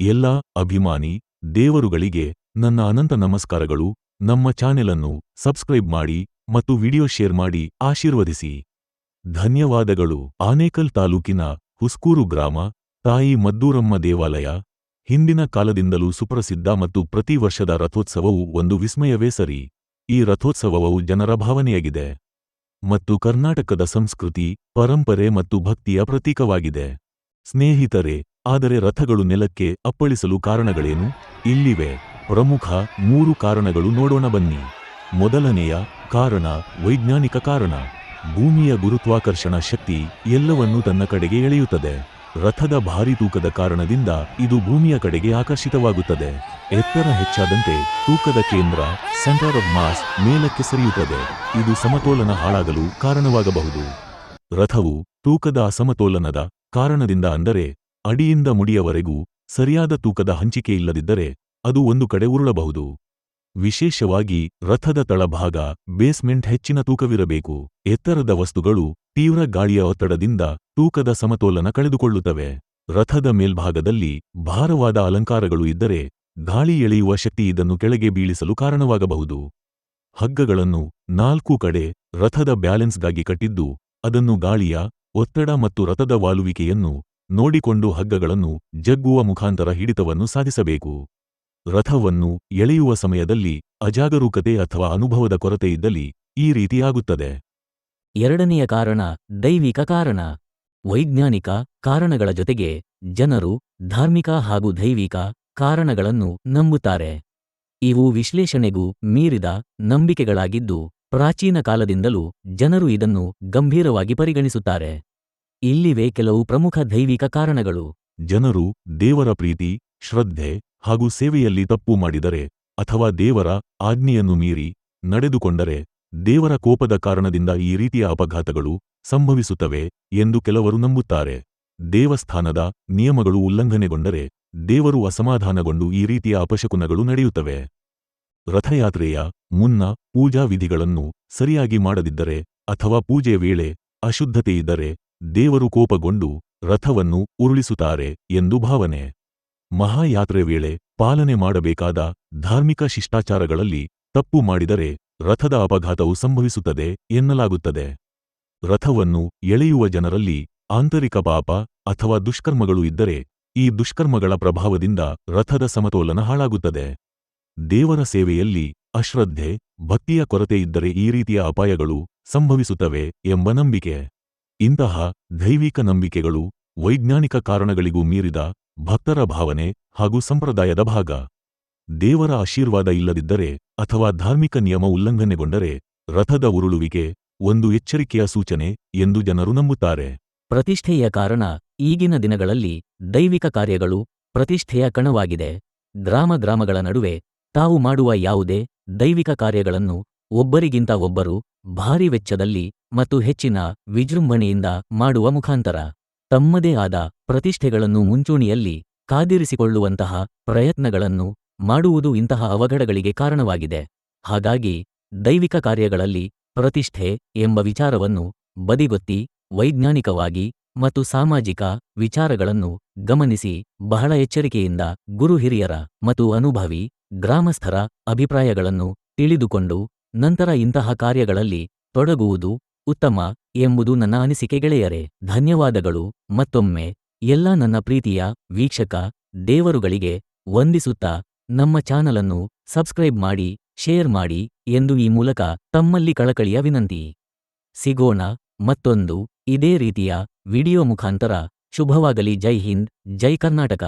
ಎಲ್ಲ ಅಭಿಮಾನಿ, ದೇವರುಗಳಿಗೆ ನನ್ನ ಅನಂತ ನಮಸ್ಕಾರಗಳು. ನಮ್ಮ ಚಾನೆಲ್ ಅನ್ನು ಸಬ್ಸ್ಕ್ರೈಬ್ ಮಾಡಿ ಮತ್ತು ವಿಡಿಯೋ ಶೇರ್ ಮಾಡಿ ಆಶೀರ್ವದಿಸಿ. ಧನ್ಯವಾದಗಳು. ಆನೇಕಲ್ ತಾಲೂಕಿನ ಹುಸ್ಕೂರು ಗ್ರಾಮ, ತಾಯಿ ಮದ್ದೂರಮ್ಮ ದೇವಾಲಯ. ಹಿಂದಿನ ಕಾಲದಿಂದಲೂ ಸುಪ್ರಸಿದ್ಧ ಮತ್ತು ಪ್ರತಿ ವರ್ಷದ ರಥೋತ್ಸವವು ಒಂದು ವಿಸ್ಮಯವೇ ಸರಿ. ಈ ರಥೋತ್ಸವವು ಜನರ ಭಾವನೆಯಾಗಿದೆ. ಮತ್ತು ಕರ್ನಾಟಕದ ಸಂಸ್ಕೃತಿ, ಪರಂಪರೆ ಮತ್ತು ಭಕ್ತಿಯ ಪ್ರತೀಕವಾಗಿದೆ. ಸ್ನೇಹಿತರೆ ಆದರೆ ರಥಗಳು ನೆಲಕ್ಕೆ ಅಪ್ಪಳಿಸಲು ಕಾರಣಗಳೇನು? ಇಲ್ಲಿವೆ. ಪ್ರಮುಖ ಮೂರು ಕಾರಣಗಳು ನೋಡೋಣ ಬನ್ನಿ. ಮೊದಲನೆಯ ಕಾರಣ ವೈಜ್ಞಾನಿಕ ಕಾರಣ. ಭೂಮಿಯ ಗುರುತ್ವಾಕರ್ಷಣ ಶಕ್ತಿ ಎಲ್ಲವನ್ನೂ ತನ್ನ ಕಡೆಗೆ ಎಳೆಯುತ್ತದೆ. ರಥದ ಭಾರಿ ತೂಕದ ಕಾರಣದಿಂದ ಇದು ಭೂಮಿಯ ಕಡೆಗೆ ಆಕರ್ಷಿತವಾಗುತ್ತದೆ. ಎತ್ತರ ಹೆಚ್ಚಾದಂತೆ ತೂಕದ ಕೇಂದ್ರ ಸೆಂಟರ್ ಆಫ್ ಮಾಸ್ ಮೇಲಕ್ಕೆ ಸರಿಯುತ್ತದೆ. ಇದು ಸಮತೋಲನ ಹಾಳಾಗಲು ಕಾರಣವಾಗಬಹುದು. ರಥವು ತೂಕದ ಅಸಮತೋಲನದ ಕಾರಣದಿಂದ ಅಂದರೆ ಅಡಿಯಿಂದ ಮುಡಿಯವರೆಗೂ ಸರಿಯಾದ ತೂಕದ ಹಂಚಿಕೆ ಇಲ್ಲದಿದ್ದರೆ ಅದು ಒಂದು ಕಡೆ ಉರುಳಬಹುದು. ವಿಶೇಷವಾಗಿ ರಥದ ತಳಭಾಗ, ಬೇಸ್ಮೆಂಟ್ ಹೆಚ್ಚಿನ ತೂಕವಿರಬೇಕು. ಎತ್ತರದ ವಸ್ತುಗಳು ತೀವ್ರ ಗಾಳಿಯ ಒತ್ತಡದಿಂದ ತೂಕದ ಸಮತೋಲನ ಕಳೆದುಕೊಳ್ಳುತ್ತವೆ. ರಥದ ಮೇಲ್ಭಾಗದಲ್ಲಿ ಭಾರವಾದ ಅಲಂಕಾರಗಳು ಇದ್ದರೆ ಗಾಳಿ ಎಳೆಯುವ ಶಕ್ತಿ ಇದನ್ನು ಕೆಳಗೆ ಬೀಳಿಸಲು ಕಾರಣವಾಗಬಹುದು. ಹಗ್ಗಗಳನ್ನು ನಾಲ್ಕು ಕಡೆ ರಥದ ಬ್ಯಾಲೆನ್ಸ್ಗಾಗಿ ಕಟ್ಟಿದ್ದು, ಅದನ್ನು ಗಾಳಿಯ, ಒತ್ತಡ ಮತ್ತು ರಥದ ವಾಲುವಿಕೆಯನ್ನು ನೋಡಿಕೊಂಡು ಹಗ್ಗಗಳನ್ನು ಜಗ್ಗುವ ಮುಖಾಂತರ ಹಿಡಿತವನ್ನು ಸಾಧಿಸಬೇಕು. ರಥವನ್ನು ಎಳೆಯುವ ಸಮಯದಲ್ಲಿ ಅಜಾಗರೂಕತೆ ಅಥವಾ ಅನುಭವದ ಕೊರತೆ ಇದ್ದಲ್ಲಿ ಈ ರೀತಿಯಾಗುತ್ತದೆ ಎರಡನೆಯ ಕಾರಣ ದೈವಿಕ ಕಾರಣ. ವೈಜ್ಞಾನಿಕ ಕಾರಣಗಳ ಜೊತೆಗೆ ಜನರು ಧಾರ್ಮಿಕ ಹಾಗೂ ದೈವಿಕ ಕಾರಣಗಳನ್ನು ನಂಬುತ್ತಾರೆ. ಇವು ವಿಶ್ಲೇಷಣೆಗೂ ಮೀರಿದ ನಂಬಿಕೆಗಳಾಗಿದ್ದು ಪ್ರಾಚೀನ ಕಾಲದಿಂದಲೂ ಜನರು ಇದನ್ನು ಗಂಭೀರವಾಗಿ ಪರಿಗಣಿಸುತ್ತಾರೆ. ಇಲ್ಲಿವೆ ಕೆಲವು ಪ್ರಮುಖ ದೈವಿಕ ಕಾರಣಗಳು. ಜನರು ದೇವರ ಪ್ರೀತಿ, ಶ್ರದ್ಧೆ ಹಾಗೂ ಸೇವೆಯಲ್ಲಿ ತಪ್ಪು ಮಾಡಿದರೆ ಅಥವಾ ದೇವರ ಆಜ್ಞೆಯನ್ನು ಮೀರಿ ನಡೆದುಕೊಂಡರೆ ದೇವರ ಕೋಪದ ಕಾರಣದಿಂದ ಈ ರೀತಿಯ ಅಪಘಾತಗಳು ಸಂಭವಿಸುತ್ತವೆ ಎಂದು ಕೆಲವರು ನಂಬುತ್ತಾರೆ. ದೇವಸ್ಥಾನದ ನಿಯಮಗಳು ಉಲ್ಲಂಘನೆಗೊಂಡರೆ ದೇವರು ಅಸಮಾಧಾನಗೊಂಡು ಈ ರೀತಿಯ ಅಪಶಕುನಗಳು ನಡೆಯುತ್ತವೆ. ರಥಯಾತ್ರೆಯ ಮುನ್ನ ಪೂಜಾ ವಿಧಿಗಳನ್ನು ಸರಿಯಾಗಿ ಮಾಡದಿದ್ದರೆ ಅಥವಾ ಪೂಜೆ ವೇಳೆ ಅಶುದ್ಧತೆಯಿದ್ದರೆ ದೇವರು ಕೋಪಗೊಂಡು ರಥವನ್ನು ಉರುಳಿಸುತ್ತಾರೆ ಎಂದು ಭಾವನೆ. ಮಹಾಯಾತ್ರೆ ವೇಳೆ ಪಾಲನೆ ಮಾಡಬೇಕಾದ ಧಾರ್ಮಿಕ ಶಿಷ್ಟಾಚಾರಗಳಲ್ಲಿ ತಪ್ಪು ಮಾಡಿದರೆ ರಥದ ಅಪಘಾತವು ಸಂಭವಿಸುತ್ತದೆ ಎನ್ನಲಾಗುತ್ತದೆ. ರಥವನ್ನು ಎಳೆಯುವ ಜನರಲ್ಲಿ ಆಂತರಿಕ ಪಾಪ ಅಥವಾ ದುಷ್ಕರ್ಮಗಳು ಇದ್ದರೆ ಈ ದುಷ್ಕರ್ಮಗಳ ಪ್ರಭಾವದಿಂದ ರಥದ ಸಮತೋಲನ ಹಾಳಾಗುತ್ತದೆ. ದೇವರ ಸೇವೆಯಲ್ಲಿ ಅಶ್ರದ್ಧೆ, ಭಕ್ತಿಯ ಕೊರತೆ ಇದ್ದರೆ ಈ ರೀತಿಯ ಅಪಾಯಗಳು ಸಂಭವಿಸುತ್ತವೆ ಎಂಬ ನಂಬಿಕೆ. ಇಂತಹ ದೈವಿಕ ನಂಬಿಕೆಗಳು ವೈಜ್ಞಾನಿಕ ಕಾರಣಗಳಿಗೂ ಮೀರಿದ ಭಕ್ತರ ಭಾವನೆ ಹಾಗೂ ಸಂಪ್ರದಾಯದ ಭಾಗ. ದೇವರ ಆಶೀರ್ವಾದ ಇಲ್ಲದಿದ್ದರೆ ಅಥವಾ ಧಾರ್ಮಿಕ ನಿಯಮ ಉಲ್ಲಂಘನೆಗೊಂಡರೆ ರಥದ ಉರುಳುವಿಕೆ ಒಂದು ಎಚ್ಚರಿಕೆಯ ಸೂಚನೆ ಎಂದು ಜನರು ನಂಬುತ್ತಾರೆ. ಪ್ರತಿಷ್ಠೆಯ ಕಾರಣ ಈಗಿನ ದಿನಗಳಲ್ಲಿ ದೈವಿಕ ಕಾರ್ಯಗಳು ಪ್ರತಿಷ್ಠೆಯ ಕಣವಾಗಿದೆ. ಗ್ರಾಮ ಗ್ರಾಮಗಳ ನಡುವೆ ತಾವು ಮಾಡುವ ಯಾವುದೇ ದೈವಿಕ ಕಾರ್ಯಗಳನ್ನು ಒಬ್ಬರಿಗಿಂತ ಒಬ್ಬರು ಭಾರಿ ವೆಚ್ಚದಲ್ಲಿ ಮತ್ತು ಹೆಚ್ಚಿನ ವಿಜೃಂಭಣೆಯಿಂದ ಮಾಡುವ ಮುಖಾಂತರ ತಮ್ಮದೇ ಆದ ಪ್ರತಿಷ್ಠೆಗಳನ್ನು ಮುಂಚೂಣಿಯಲ್ಲಿ ಕಾದಿರಿಸಿಕೊಳ್ಳುವಂತಹ ಪ್ರಯತ್ನಗಳನ್ನು ಮಾಡುವುದು ಇಂತಹ ಅವಘಡಗಳಿಗೆ ಕಾರಣವಾಗಿದೆ. ಹಾಗಾಗಿ ದೈವಿಕ ಕಾರ್ಯಗಳಲ್ಲಿ ಪ್ರತಿಷ್ಠೆ ಎಂಬ ವಿಚಾರವನ್ನು ಬದಿಗೊತ್ತಿ ವೈಜ್ಞಾನಿಕವಾಗಿ ಮತ್ತು ಸಾಮಾಜಿಕ ವಿಚಾರಗಳನ್ನು ಗಮನಿಸಿ ಬಹಳ ಎಚ್ಚರಿಕೆಯಿಂದ ಗುರು ಹಿರಿಯರ ಮತ್ತು ಅನುಭವಿ ಗ್ರಾಮಸ್ಥರ ಅಭಿಪ್ರಾಯಗಳನ್ನು ತಿಳಿದುಕೊಂಡು ನಂತರ ಇಂತಹ ಕಾರ್ಯಗಳಲ್ಲಿ ತೊಡಗುವುದು ಉತ್ತಮ ಎಂಬುದು ನನ್ನ ಅನಿಸಿಕೆ ಗೆಳೆಯರೆ. ಧನ್ಯವಾದಗಳು. ಮತ್ತೊಮ್ಮೆ ಎಲ್ಲ ನನ್ನ ಪ್ರೀತಿಯ ವೀಕ್ಷಕ ದೇವರುಗಳಿಗೆ ವಂದಿಸುತ್ತಾ ನಮ್ಮ ಚಾನಲನ್ನು ಸಬ್ಸ್ಕ್ರೈಬ್ ಮಾಡಿ, ಶೇರ್ ಮಾಡಿ ಎಂದು ಈ ಮೂಲಕ ತಮ್ಮಲ್ಲಿ ಕಳಕಳಿಯ ವಿನಂತಿ. ಸಿಗೋಣ ಮತ್ತೊಂದು ಇದೇ ರೀತಿಯ ವಿಡಿಯೋ ಮುಖಾಂತರ. ಶುಭವಾಗಲಿ. ಜೈ ಹಿಂದ್. ಜೈ ಕರ್ನಾಟಕ.